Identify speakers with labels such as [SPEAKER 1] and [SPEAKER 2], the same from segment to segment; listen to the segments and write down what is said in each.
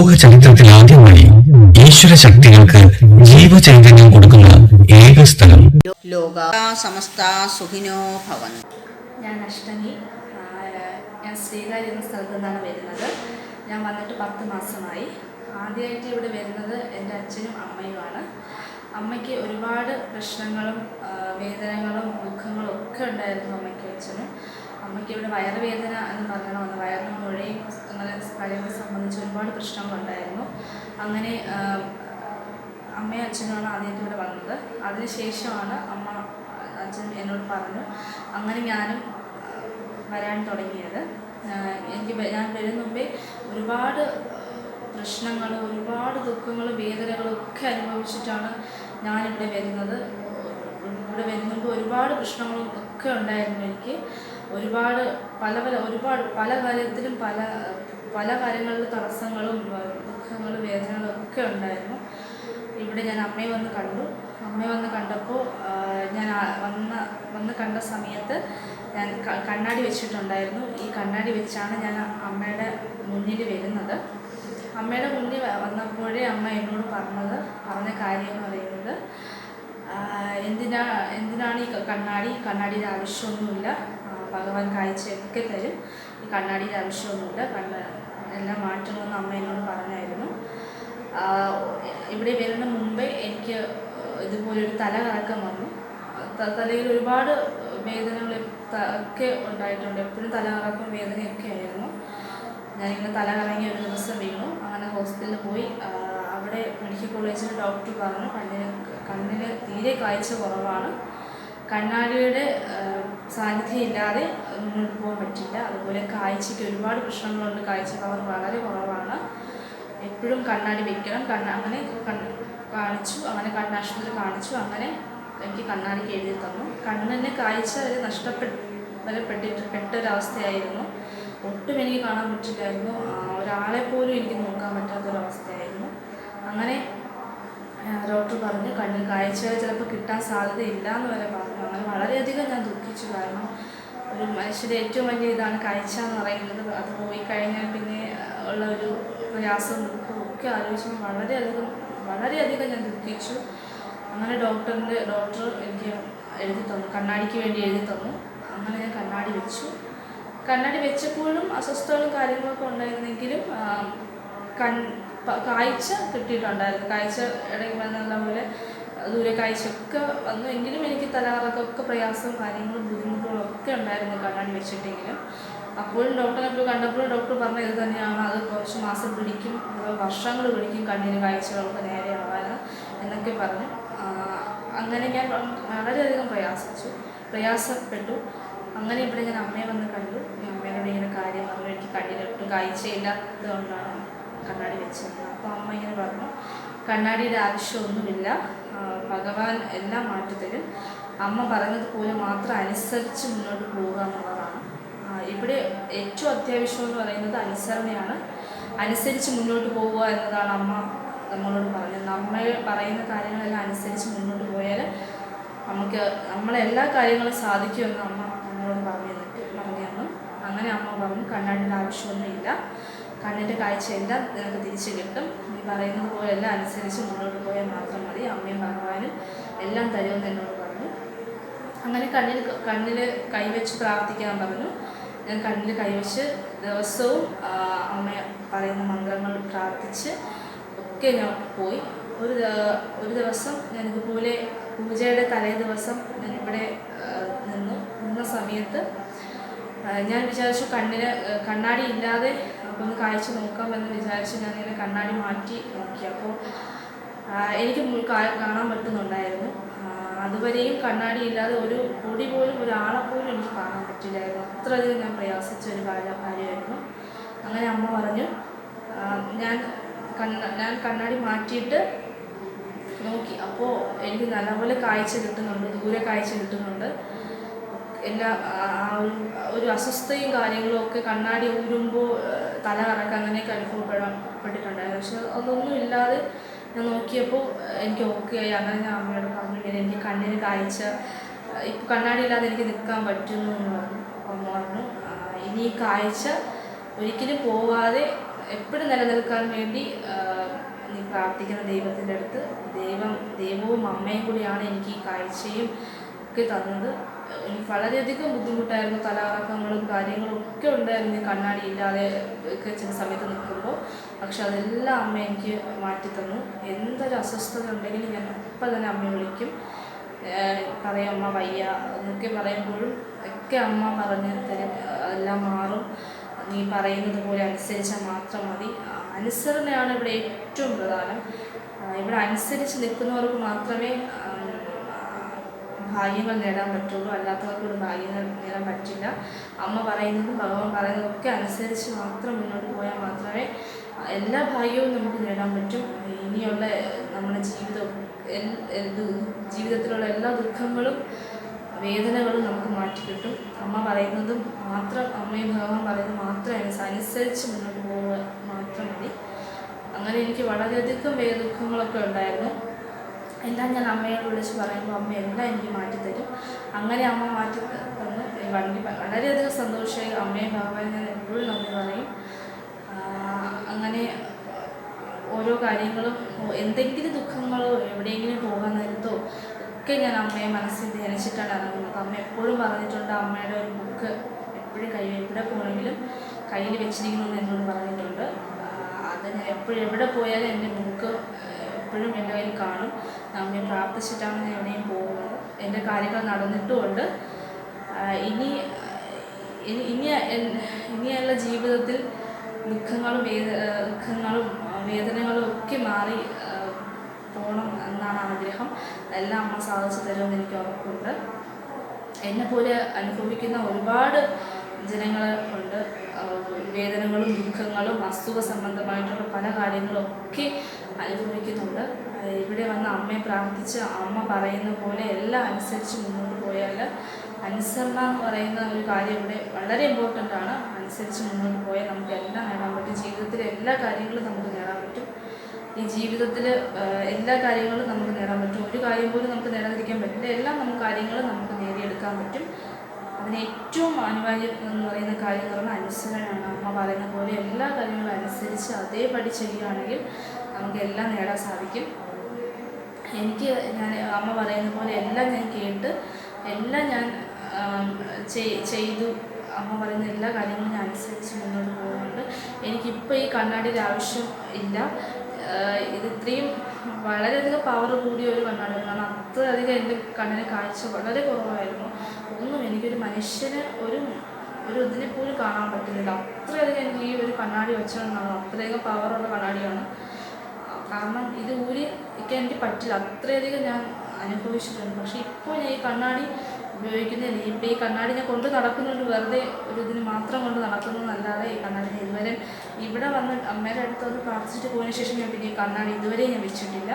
[SPEAKER 1] ലോക ചരിത്രത്തിൽ ആദ്യമായി ഈശ്വര ശക്തികൾക്ക് ജീവചൈതന്യം കൊടുക്കുന്ന ഏക സ്ഥലം.
[SPEAKER 2] ലോക സമസ്ത സുഖിനോ ഭവന്തു
[SPEAKER 3] ഞാൻ അഷ്ടമി. ഞാൻ ശ്രീകാരി എന്ന സ്ഥലത്തു നിന്നാണ് വരുന്നത്. ഞാൻ വന്നിട്ട് പത്ത് മാസമായി. ആദ്യമായിട്ട് ഇവിടെ വരുന്നത് എന്റെ അച്ഛനും അമ്മയുമാണ്. അമ്മയ്ക്ക് ഒരുപാട് പ്രശ്നങ്ങളും വേദനകളും ദുഃഖങ്ങളും ഒക്കെ ഉണ്ടായിരുന്നു അമ്മയ്ക്കും അച്ഛനും. അമ്മയ്ക്ക് ഇവിടെ വയറുവേദന എന്ന് പറയണമെന്ന് വയറിന് മുഴയും അങ്ങനെ കാര്യങ്ങളെ സംബന്ധിച്ച് ഒരുപാട് പ്രശ്നങ്ങളുണ്ടായിരുന്നു അങ്ങനെ അമ്മയും അച്ഛനുമാണ് ആദ്യമായിട്ട് ഇവിടെ വന്നത്. അതിനുശേഷമാണ് അമ്മ അച്ഛൻ എന്നോട് പറഞ്ഞു അങ്ങനെ ഞാനും വരാൻ തുടങ്ങിയത്. എനിക്ക് ഞാൻ വരുന്ന മുമ്പേ ഒരുപാട് പ്രശ്നങ്ങൾ ഒരുപാട് ദുഃഖങ്ങളും വേദനകളും ഒക്കെ അനുഭവിച്ചിട്ടാണ് ഞാനിവിടെ വരുന്നത്. ഇവിടെ വരുന്നുമ്പോൾ ഒരുപാട് പ്രശ്നങ്ങളും ഒക്കെ ഉണ്ടായിരുന്നു എനിക്ക്. ഒരുപാട് പല പല ഒരുപാട് പല കാര്യത്തിലും പല പല കാര്യങ്ങളിൽ തടസ്സങ്ങളും ദുഃഖങ്ങളും വേദനകളും ഒക്കെ ഉണ്ടായിരുന്നു. ഇവിടെ ഞാൻ അമ്മയെ വന്ന് കണ്ടു. അമ്മയെ വന്ന് കണ്ടപ്പോൾ ഞാൻ വന്ന് വന്ന കണ്ട സമയത്ത് ഞാൻ കണ്ണാടി വെച്ചിട്ടുണ്ടായിരുന്നു. ഈ കണ്ണാടി വെച്ചാണ് ഞാൻ അമ്മയുടെ മുന്നിൽ വരുന്നത്. അമ്മയുടെ മുന്നിൽ വന്നപ്പോഴേ അമ്മ എന്നോട് പറഞ്ഞത് പറഞ്ഞ കാര്യം എന്ന് പറയുന്നത് എന്തിനാ എന്തിനാണ് ഈ കണ്ണാടി? കണ്ണാടിയുടെ ആവശ്യമൊന്നുമില്ല. ഭഗവാൻ കാഴ്ചയൊക്കെ തരും. ഈ കണ്ണാടിയുടെ ആവശ്യമൊന്നുമില്ല. കണ്ണ എല്ലാം മാറ്റണമെന്ന് അമ്മ എന്നോട് പറഞ്ഞായിരുന്നു. ഇവിടെ വരുന്ന മുമ്പേ എനിക്ക് ഇതുപോലൊരു തല കറക്കം വന്നു. തലയിൽ ഒരുപാട് വേദനകൾ ഒക്കെ ഉണ്ടായിട്ടുണ്ട്. എപ്പോഴും തല കറക്കം വേദനയൊക്കെ ആയിരുന്നു. ഞാനിങ്ങനെ തല കറങ്ങി ഒരു ദിവസം വീണു. അങ്ങനെ ഹോസ്പിറ്റലിൽ പോയി. അവിടെ മെഡിക്കൽ കോളേജിൽ ഡോക്ടർ പറഞ്ഞു കണ്ണിന് കണ്ണിന് തീരെ കാഴ്ച കുറവാണ്. കണ്ണാടിയുടെ സാന്നിധ്യം ഇല്ലാതെ മുന്നോട്ട് പോകാൻ പറ്റില്ല. അതുപോലെ കാഴ്ചയ്ക്ക് ഒരുപാട് പ്രശ്നങ്ങളുണ്ട്. കാഴ്ച പവർ വളരെ കുറവാണ്. എപ്പോഴും കണ്ണാടി വെക്കണം. കണ്ണ അങ്ങനെ കാണിച്ചു അങ്ങനെ കണ്ണാശുപത്രി കാണിച്ചു അങ്ങനെ എനിക്ക് കണ്ണാടിക്ക് എഴുതി തന്നു. കണ്ണിന് കാഴ്ച വരെ നഷ്ടപ്പെട്ട് പെട്ടൊരവസ്ഥയായിരുന്നു. ഒട്ടും എനിക്ക് കാണാൻ പറ്റില്ലായിരുന്നു. ഒരാളെ പോലും എനിക്ക് നോക്കാൻ പറ്റാത്തൊരവസ്ഥയായിരുന്നു. അങ്ങനെ ഡോക്ടർ പറഞ്ഞു കണ്ണിൽ കാഴ്ച ചിലപ്പോൾ കിട്ടാൻ സാധ്യതയില്ല എന്ന് വരെ പറഞ്ഞു. അങ്ങനെ വളരെയധികം ഞാൻ ദുഃഖിച്ചു. കാരണം ഒരു മനുഷ്യന്റെ ഏറ്റവും വലിയ ഇതാണ് കാഴ്ച എന്ന് പറയുന്നത്. അത് പോയി കഴിഞ്ഞാൽ പിന്നെ ഉള്ള ഒരു പ്രയാസം ദുഃഖവും ഒക്കെ ആലോചിച്ചപ്പോൾ വളരെയധികം വളരെയധികം ഞാൻ ദുഃഖിച്ചു. അങ്ങനെ ഡോക്ടറിന്റെ ഡോക്ടർ എനിക്ക് എഴുതി തന്നു കണ്ണാടിക്ക് വേണ്ടി എഴുതി തന്നു. അങ്ങനെ ഞാൻ കണ്ണാടി വെച്ചു. കണ്ണാടി വെച്ചപ്പോഴും അസ്വസ്ഥകളും കാര്യങ്ങളൊക്കെ ഉണ്ടായിരുന്നെങ്കിലും കൺ കാഴ്ച കിട്ടിയിട്ടുണ്ടായിരുന്നു. കാഴ്ച ഇടയിൽ വന്നുള്ള പോലെ ദൂരെ കാഴ്ചയൊക്കെ വന്നു. എങ്കിലും എനിക്ക് തലകറക്കൊക്കെ പ്രയാസവും കാര്യങ്ങളും ബുദ്ധിമുട്ടുകളും ഒക്കെ ഉണ്ടായിരുന്നു കണ്ണാടി വെച്ചിട്ടെങ്കിലും. അപ്പോഴും ഡോക്ടറെ പോയി കണ്ടപ്പോഴും ഡോക്ടർ പറഞ്ഞ ഇത് തന്നെയാണ്. അത് കുറച്ച് മാസം പിടിക്കും. വർഷങ്ങൾ പിടിക്കും കണ്ണിന് കാഴ്ചകളൊക്കെ നേരെയാവാൻ എന്നൊക്കെ പറഞ്ഞു. അങ്ങനെ ഞാൻ വളരെയധികം പ്രയാസിച്ചു. പ്രയാസപ്പെട്ടു. അങ്ങനെ ഇവിടെ ഞാൻ അമ്മയെ വന്ന് കണ്ടു. ഞാൻ അമ്മയോട് ഇങ്ങനെ കാര്യം പറഞ്ഞു. എനിക്ക് കണ്ണിലൊട്ടും കാഴ്ചയില്ലാത്തതുകൊണ്ടാണ് കണ്ണാടി വെച്ചിരുന്നു അപ്പോൾ അമ്മ ഇങ്ങനെ പറഞ്ഞു കണ്ണാടിയുടെ ആവശ്യമൊന്നുമില്ല. ഭഗവാൻ എല്ലാം മാറ്റത്തിലും അമ്മ പറഞ്ഞതുപോലെ മാത്രം അനുസരിച്ച് മുന്നോട്ട് പോവുക എന്നുള്ളതാണ്. ഇവിടെ ഏറ്റവും അത്യാവശ്യം എന്ന് പറയുന്നത് അനുസരണയാണ്. അനുസരിച്ച് മുന്നോട്ട് പോവുക എന്നതാണ് അമ്മ നമ്മളോട് പറഞ്ഞത്. നമ്മൾ പറയുന്ന കാര്യങ്ങളെല്ലാം അനുസരിച്ച് മുന്നോട്ട് പോയാൽ നമുക്ക് നമ്മളെ എല്ലാ കാര്യങ്ങളും സാധിക്കുമെന്ന് അമ്മ നമ്മളോട് പറഞ്ഞു പറഞ്ഞു അങ്ങനെ അമ്മ പറഞ്ഞു കണ്ണാടിന്റെ ആവശ്യമൊന്നുമില്ല. കണ്ണിന്റെ കാഴ്ചയെല്ലാം നിനക്ക് തിരിച്ചു കിട്ടും. നീ പറയുന്നത് പോലെ എല്ലാം അനുസരിച്ച് മുന്നോട്ട് പോയാൽ മാത്രം മതി. അമ്മയും ഭഗവാനും എല്ലാം തരുമെന്ന് എന്നോട് പറഞ്ഞു. അങ്ങനെ കണ്ണിൽ കണ്ണിൽ കൈവച്ച് പ്രാർത്ഥിക്കാൻ പറഞ്ഞു. ഞാൻ കണ്ണിൽ കൈവച്ച് ദിവസവും അമ്മ പറയുന്ന മന്ത്രങ്ങൾ പ്രാർത്ഥിച്ച് ഒക്കെ ഞാൻ പോയി. ഒരു ഒരു ദിവസം ഞാൻ ഇതുപോലെ പൂജയുടെ തലേ ദിവസം ഞാൻ ഇവിടെ നിന്നു. നിന്ന സമയത്ത് ഞാൻ വിചാരിച്ചു കണ്ണിന് കണ്ണാടി ഇല്ലാതെ അപ്പോൾ ഒന്ന് കാഴ്ച നോക്കാമെന്ന് വിചാരിച്ച് ഞാനിങ്ങനെ കണ്ണാടി മാറ്റി നോക്കി. അപ്പോൾ എനിക്ക് കാണാൻ പറ്റുന്നുണ്ടായിരുന്നു. അതുവരെയും കണ്ണാടി ഇല്ലാതെ ഒരു പൊടി പോലും ഒരാളെ പോലും എനിക്ക് കാണാൻ പറ്റില്ലായിരുന്നു. അത്രയധികം ഞാൻ പ്രയാസിച്ച ഒരു കാര്യം കാര്യമായിരുന്നു. അങ്ങനെ അമ്മ പറഞ്ഞു ഞാൻ കണ്ണ ഞാൻ കണ്ണാടി മാറ്റിയിട്ട് നോക്കി. അപ്പോൾ എനിക്ക് നല്ലപോലെ കാഴ്ച കിട്ടുന്നുണ്ട് ദൂരെ കാഴ്ച കിട്ടുന്നുണ്ട്. എല്ലാ ആ ഒരു അസ്വസ്ഥയും കാര്യങ്ങളും ഒക്കെ കണ്ണാടി ഊരുമ്പോൾ തല കറക്കം അങ്ങനെയൊക്കെ അനുഭവപ്പെടപ്പെട്ടിട്ടുണ്ടായിരുന്നു പക്ഷെ അതൊന്നും ഇല്ലാതെ ഞാൻ നോക്കിയപ്പോൾ എനിക്ക് ഓക്കെ ആയി. അങ്ങനെ ഞാൻ അമ്മയോട് പറഞ്ഞു ഇങ്ങനെ എനിക്ക് കണ്ണിന് കാഴ്ച ഇപ്പം കണ്ണാടി ഇല്ലാതെ എനിക്ക് നിൽക്കാൻ പറ്റുന്നു എന്ന് പറഞ്ഞു. അമ്മ പറഞ്ഞു ഇനി ഈ കാഴ്ച ഒരിക്കലും പോവാതെ എപ്പോഴും നിലനിൽക്കാൻ വേണ്ടി നീ പ്രാർത്ഥിക്കുന്ന ദൈവത്തിന്റെ അടുത്ത് ദൈവം ദൈവവും അമ്മയും കൂടിയാണ് എനിക്ക് ഈ കാഴ്ചയും ഒക്കെ തന്നത്. വളരെയധികം ബുദ്ധിമുട്ടായിരുന്നു. കലാറക്കങ്ങളും കാര്യങ്ങളും ഒക്കെ ഉണ്ടായിരുന്നു. കണ്ണാടി ഇല്ലാതെ ഒക്കെ ചില സമയത്ത് നിൽക്കുമ്പോൾ. പക്ഷെ അതെല്ലാം അമ്മ എനിക്ക് മാറ്റിത്തന്നു. എന്തൊരു അസ്വസ്ഥത ഉണ്ടെങ്കിലും ഞാൻ അപ്പം തന്നെ അമ്മയെ വിളിക്കും. പറയും അമ്മ വയ്യ എന്നൊക്കെ പറയുമ്പോഴും ഒക്കെ അമ്മ പറഞ്ഞ് തരും. എല്ലാം മാറും. നീ പറയുന്നത് പോലെ അനുസരിച്ചാൽ മാത്രം മതി. അനുസരണയാണ് ഇവിടെ ഏറ്റവും പ്രധാനം. ഇവിടെ അനുസരിച്ച് നിൽക്കുന്നവർക്ക് മാത്രമേ ഭാഗ്യങ്ങൾ നേടാൻ പറ്റുള്ളൂ. അല്ലാത്തവർക്ക് ഒരു ഭാഗ്യങ്ങൾ നേടാൻ പറ്റില്ല. അമ്മ പറയുന്നതും ഭഗവാൻ പറയുന്നതും ഒക്കെ അനുസരിച്ച് മാത്രം മുന്നോട്ട് പോയാൽ മാത്രമേ എല്ലാ ഭാഗ്യവും നമുക്ക് നേടാൻ പറ്റും. ഇനിയുള്ള നമ്മുടെ ജീവിതം ജീവിതത്തിലുള്ള എല്ലാ ദുഃഖങ്ങളും വേദനകളും നമുക്ക് മാറ്റിക്കിട്ടും അമ്മ പറയുന്നതും മാത്രം അമ്മയും ഭഗവാൻ പറയുന്നത് മാത്രം അനുസ- അനുസരിച്ച് മുന്നോട്ട് പോവുക മാത്രം മതി. അങ്ങനെ എനിക്ക് വളരെയധികം വേ ദുഃഖങ്ങളൊക്കെ ഉണ്ടായിരുന്നു. എല്ലാം ഞാൻ അമ്മയോട് വിളിച്ച് പറയുമ്പോൾ അമ്മ എല്ലാം എനിക്ക് മാറ്റിത്തരും അങ്ങനെ അമ്മ മാറ്റി തന്നു വണ്ടി വളരെയധികം സന്തോഷമായി അമ്മയും ഭഗവാൻ ഞാൻ എപ്പോഴും നന്ദി പറയും. അങ്ങനെ ഓരോ കാര്യങ്ങളും എന്തെങ്കിലും ദുഃഖങ്ങളോ എവിടെയെങ്കിലും പോകാൻ നേരത്തോ ഒക്കെ ഞാൻ അമ്മയെ മനസ്സിൽ ധ്യാനിച്ചിട്ടാണ് ഇറങ്ങുന്നത്. അമ്മ എപ്പോഴും പറഞ്ഞിട്ടുണ്ട് അമ്മയുടെ ഒരു ബുക്ക് എപ്പോഴും കൈ എവിടെ പോകണമെങ്കിലും കയ്യിൽ വെച്ചിരിക്കണമെന്ന് എന്നോട് പറഞ്ഞിട്ടുണ്ട്. അത് ഞാൻ എപ്പോഴും എവിടെ പോയാലും എന്റെ ബുക്ക് എപ്പോഴും എന്റെ കയ്യിൽ കാണും. നമ്മെ പ്രാർത്ഥിച്ചിട്ടാണ് ഞാൻ എവിടെയും പോകുന്നത്. എന്റെ കാര്യങ്ങൾ നടന്നിട്ടുമുണ്ട്. ഇനി ഇനി ഇനി ഇനിയുള്ള ജീവിതത്തിൽ ദുഃഖങ്ങളും വേദ ദുഃഖങ്ങളും വേദനകളും ഒക്കെ മാറി പോകണം എന്നാണ് ആഗ്രഹം. എല്ലാം അമ്മ സാധിച്ചു തരുമെന്ന് എനിക്ക് ഉറപ്പുണ്ട്. എന്നെപ്പോലെ അനുഭവിക്കുന്ന ഒരുപാട് ജനങ്ങൾ ഉണ്ട്. വേദനകളും ദുഃഖങ്ങളും അസുഖ സംബന്ധമായിട്ടുള്ള പല കാര്യങ്ങളും ഒക്കെ അനുഭവിക്കുന്നുണ്ട് ഇവിടെ വന്ന് അമ്മയെ പ്രാർത്ഥിച്ച് അമ്മ പറയുന്ന പോലെ എല്ലാം അനുസരിച്ച് മുന്നോട്ട് പോയാൽ അനുസരണ എന്ന് പറയുന്ന ഒരു കാര്യം ഇവിടെ വളരെ ഇമ്പോർട്ടന്റ് ആണ്. അനുസരിച്ച് മുന്നോട്ട് പോയാൽ നമുക്ക് എല്ലാം നേടാൻ പറ്റും. ജീവിതത്തിലെ എല്ലാ കാര്യങ്ങളും നമുക്ക് നേടാൻ പറ്റും. ഈ ജീവിതത്തിൽ എല്ലാ കാര്യങ്ങളും നമുക്ക് നേടാൻ പറ്റും. ഒരു കാര്യം പോലും നമുക്ക് നേടാതിരിക്കാൻ പറ്റില്ല. എല്ലാം നമുക്ക് കാര്യങ്ങളും നമുക്ക് നേടിയെടുക്കാൻ പറ്റും. അതിന് ഏറ്റവും അനിവാര്യം എന്ന് പറയുന്ന കാര്യം എന്ന് പറഞ്ഞാൽ അനുസരണമാണ് അമ്മ പറയുന്ന പോലെ എല്ലാ കാര്യങ്ങളും അനുസരിച്ച് അതേപടി ചെയ്യുകയാണെങ്കിൽ നമുക്ക് എല്ലാം നേടാൻ സാധിക്കും. എനിക്ക് ഞാൻ അമ്മ പറയുന്ന പോലെ എല്ലാം ഞാൻ കേട്ട് എല്ലാം ഞാൻ ചെയ്തു. അമ്മ പറയുന്ന എല്ലാ കാര്യങ്ങളും ഞാൻ അനുസരിച്ച് മുന്നോട്ട് പോകുന്നുണ്ട്. എനിക്കിപ്പോൾ ഈ കണ്ണാടിയുടെ ആവശ്യം ഇല്ല. ഇത് ഇത്രയും വളരെയധികം പവർ കൂടിയ ഒരു കണ്ണാടിയാണ്. കാരണം അത്രയധികം എന്റെ കണ്ണിന് കാഴ്ച വളരെ കുറവായിരുന്നു. ഒന്നും എനിക്കൊരു മനുഷ്യന് ഒരു ഒരു ഇതിനെ പോലും കാണാൻ പറ്റുന്നില്ല. അത്രയധികം എനിക്ക് ഈ ഒരു കണ്ണാടി വെച്ചാൽ അത്രയധികം പവറുള്ള കണ്ണാടിയാണ്. കാരണം ഇത് ഊരി ഒക്കെ എനിക്ക് പറ്റില്ല. അത്രയധികം ഞാൻ അനുഭവിച്ചിട്ടുണ്ട്. പക്ഷേ ഇപ്പോൾ ഞാൻ ഈ കണ്ണാടി ഉപയോഗിക്കുന്നതിന് ഇപ്പോൾ ഈ കണ്ണാടി ഞാൻ കൊണ്ട് നടക്കുന്നുണ്ട് വെറുതെ ഒരു ഇതിന് മാത്രം കൊണ്ട് നടക്കുന്നതല്ലാതെ ഈ കണ്ണാടി ഞാൻ ഇതുവരെ ഇവിടെ വന്ന് അമ്മയുടെ അടുത്ത് വന്ന് പ്രാർത്ഥിച്ചിട്ട് പോയതിന് ശേഷം ഞാൻ പിന്നെ ഈ കണ്ണാടി ഇതുവരെ ഞാൻ വെച്ചിട്ടില്ല.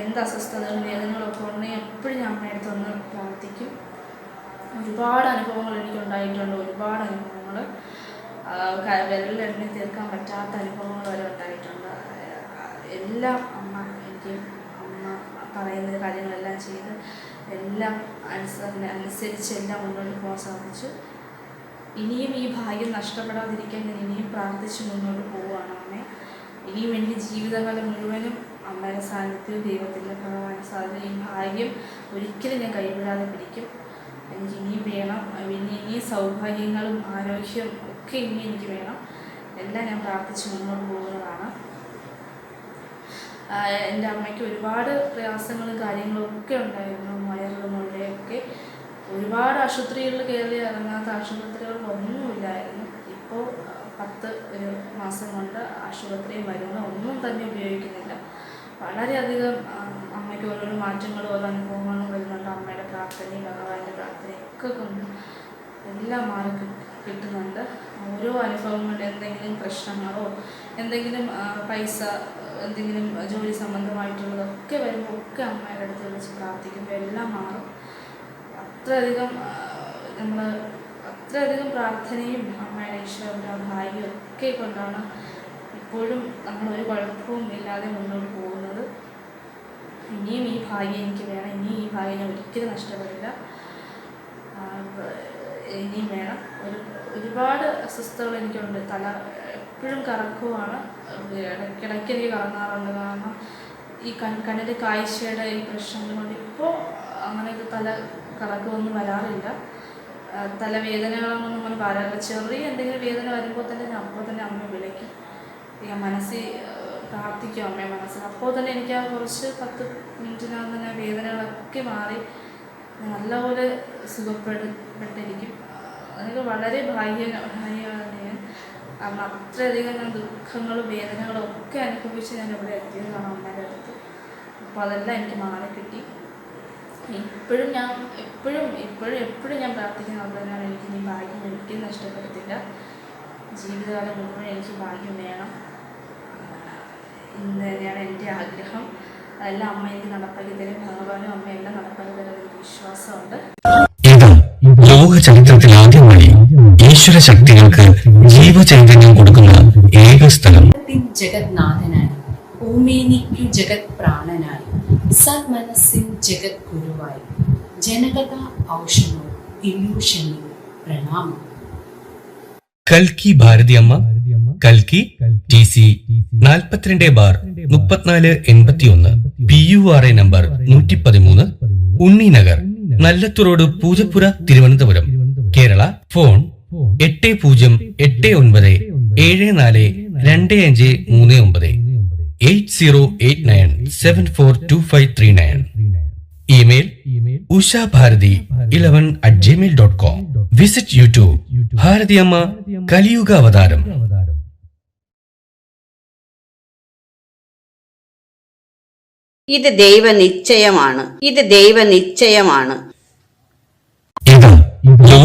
[SPEAKER 3] എന്ത് അസ്വസ്ഥതകളും വേദനകളൊക്കെ ഉണ്ടെങ്കിൽ എപ്പോഴും ഞാൻ അമ്മയുടെ അടുത്ത് വന്ന് പ്രാർത്ഥിക്കും. ഒരുപാട് അനുഭവങ്ങൾ എനിക്ക് ഉണ്ടായിട്ടുണ്ട് ഒരുപാട് അനുഭവങ്ങൾ. വിരലിൽ എണ്ണി തീർക്കാൻ പറ്റാത്ത അനുഭവങ്ങൾ വരെ ഉണ്ടായിട്ടുണ്ട്. എല്ലാം അമ്മ എനിക്ക് അമ്മ പറയുന്ന കാര്യങ്ങളെല്ലാം ചെയ്ത് എല്ലാം അനുസരണ അനുസരിച്ച് എല്ലാം മുന്നോട്ട് പോകാൻ സാധിച്ചു. ഇനിയും ഈ ഭാഗ്യം നഷ്ടപ്പെടാതിരിക്കാൻ ഞാൻ ഇനിയും പ്രാർത്ഥിച്ച് മുന്നോട്ട് പോവുകയാണ് അമ്മേ. ഇനിയും എന്റെ ജീവിതകാലം മുഴുവനും അമ്മയുടെ സാന്നിധ്യവും ദൈവത്തിന്റെ ഭഗവാന്റെ സാന്നിധ്യം ഈ ഭാഗ്യം ഒരിക്കലും ഞാൻ കൈവിടാതെ പിടിക്കും. എനിക്ക് ഇനിയും വേണം. ഇനി ഇനിയും സൗഭാഗ്യങ്ങളും ആരോഗ്യവും ഒക്കെ ഇനിയും എനിക്ക് വേണം. എല്ലാം ഞാൻ പ്രാർത്ഥിച്ച് മുന്നോട്ട് പോകുന്നതാണ് എന്റെ അമ്മയ്ക്ക് ഒരുപാട് പ്രയാസങ്ങളും കാര്യങ്ങളും ഒക്കെ ഉണ്ടായിരുന്നു. വയറ് മുഴയൊക്കെ ഒരുപാട് ആശുപത്രികളിൽ കയറി ഇറങ്ങാത്ത ആശുപത്രികൾ ഒന്നുമില്ലായിരുന്നു. ഇപ്പോൾ പത്ത് ഒരു മാസം കൊണ്ട് ആശുപത്രി മരുന്ന് ഒന്നും തന്നെ ഉപയോഗിക്കുന്നില്ല. വളരെയധികം അമ്മയ്ക്ക് ഓരോരോ മാറ്റങ്ങളും ഓരോ അനുഭവങ്ങളും വരുന്നുണ്ട്. അമ്മയുടെ പ്രാർത്ഥനയും ഭഗവാന്റെ പ്രാർത്ഥനയും ഒക്കെ കൊണ്ട് എല്ലാം മാറി കിട്ടുന്നുണ്ട്. ഓരോ അനുഭവങ്ങളുടെ എന്തെങ്കിലും പ്രശ്നങ്ങളോ എന്തെങ്കിലും പൈസ എന്തെങ്കിലും ജോലി സംബന്ധമായിട്ടുള്ളതൊക്കെ വരുമ്പോൾ ഒക്കെ അമ്മയുടെ അടുത്ത് വിളിച്ച് പ്രാർത്ഥിക്കുമ്പോൾ എല്ലാം മാറും. അത്രയധികം നമ്മൾ അത്രയധികം പ്രാർത്ഥനയും അമ്മയുടെ ഈശ്വരന്റെ ഭാഗ്യവും ഒക്കെ കൊണ്ടാണ് ഇപ്പോഴും നമ്മൾ ഒരു കുഴപ്പവും ഇല്ലാതെ മുന്നോട്ട് പോകുന്നത്. ഇനിയും ഈ ഭാഗ്യം എനിക്ക് വേണം. ഇനിയും ഈ ഭാഗ്യം ഞാൻ ഒരിക്കലും നഷ്ടപ്പെടില്ല. ഇനിയും വേണം. ഒരു ഒരുപാട് അസ്വസ്ഥതകൾ എനിക്കുണ്ട്. തല എപ്പോഴും കറക്കവുമാണ് ഇടയ്ക്കിടയ്ക്ക് എനിക്ക് കറങ്ങാറുണ്ട്. കാരണം ഈ കൺ കാഴ്ചയുടെ ഈ പ്രശ്നം കൊണ്ട് ഇപ്പോൾ അങ്ങനെയൊക്കെ തല കറക്കമൊന്നും വരാറില്ല. തലവേദനകളൊന്നും അങ്ങനെ വരാറില്ല. ചെറിയ എന്തെങ്കിലും വേദന വരുമ്പോൾ തന്നെ ഞാൻ അപ്പോൾ തന്നെ അമ്മ വിളിക്കും. ഞാൻ മനസ്സിൽ പ്രാർത്ഥിക്കും അമ്മയെ മനസ്സിൽ. അപ്പോൾ തന്നെ എനിക്ക് ആ കുറച്ച് പത്ത് മിനിറ്റിനകം തന്നെ വേദനകളൊക്കെ മാറി നല്ലപോലെ സുഖപ്പെടുപ്പെട്ടിരിക്കും അതൊക്കെ വളരെ ഭാഗ്യ ഞാൻ കാരണം അത്രയധികം ഞാൻ ദുഃഖങ്ങളും വേദനകളും ഒക്കെ അനുഭവിച്ച് ഞാൻ ഇവിടെ എത്തിയതാണ് അമ്മേന്റെ അടുത്ത്. അപ്പോൾ അതെല്ലാം എനിക്ക് മാറി കിട്ടി. ഇപ്പോഴും ഞാൻ എപ്പോഴും ഇപ്പോഴും എപ്പോഴും ഞാൻ പ്രാർത്ഥിക്കുന്നത് തന്നെയാണ് എനിക്ക് ഇനി ഭാഗ്യം ഒരിക്കലും നഷ്ടപ്പെടുത്തില്ല ജീവിതകാലം മുഴുവൻ എനിക്ക് ഭാഗ്യം വേണം. എന്ന് തന്നെയാണ് എന്റെ ആഗ്രഹം. അതെല്ലാം അമ്മ എനിക്ക് നടപ്പാക്കി തരും. ഭഗവാനും അമ്മയെല്ലാം നടപ്പാക്കി തരുന്ന വിശ്വാസമുണ്ട്.
[SPEAKER 1] ലോക ചരിത്രത്തിൽ ആദ്യമായി ഈശ്വര ശക്തികൾക്ക് ജീവചൈതന്യം കൊടുക്കുന്ന ഏക സ്ഥലം.
[SPEAKER 4] ജഗത്നാഥനായി ഭൂമേനിക്കു ജഗത് പ്രാണനായി സന്മനസ്സിൻ ജഗത് ഗുരുവായി ജനകഥ ഔഷണോ ഇല്യൂഷനിൽ പ്രണാമം.
[SPEAKER 1] കൽക്കി ഭാരതിയമ്മ കൽക്കി ടി സി നാൽപ്പത്തിരണ്ട് ബാർ മുപ്പത്തിനാല് എൺപത്തിയൊന്ന് P you are A number നൂറ്റി പതിമൂന്ന് ഉണ്ണിനഗർ നഗർ നല്ലത്തുറോഡ് പൂജപ്പുര തിരുവനന്തപുരം. കേരള ഫോൺ എട്ട് പൂജ്യം എട്ട് ഒൻപത് ഏഴ് നാല് രണ്ട് അഞ്ച് മൂന്ന് ഒമ്പത് eight zero eight nine seven four two five three nine. Email Usha Bharathi eleven at Gmail dot com visit YouTube Bharathiyamma കലിയുഗ അവതാരം.
[SPEAKER 2] ഇത് ദൈവ നിശ്ചയമാണ് ഇത് ദൈവനിശ്ചയമാണ്.
[SPEAKER 1] ഇതാ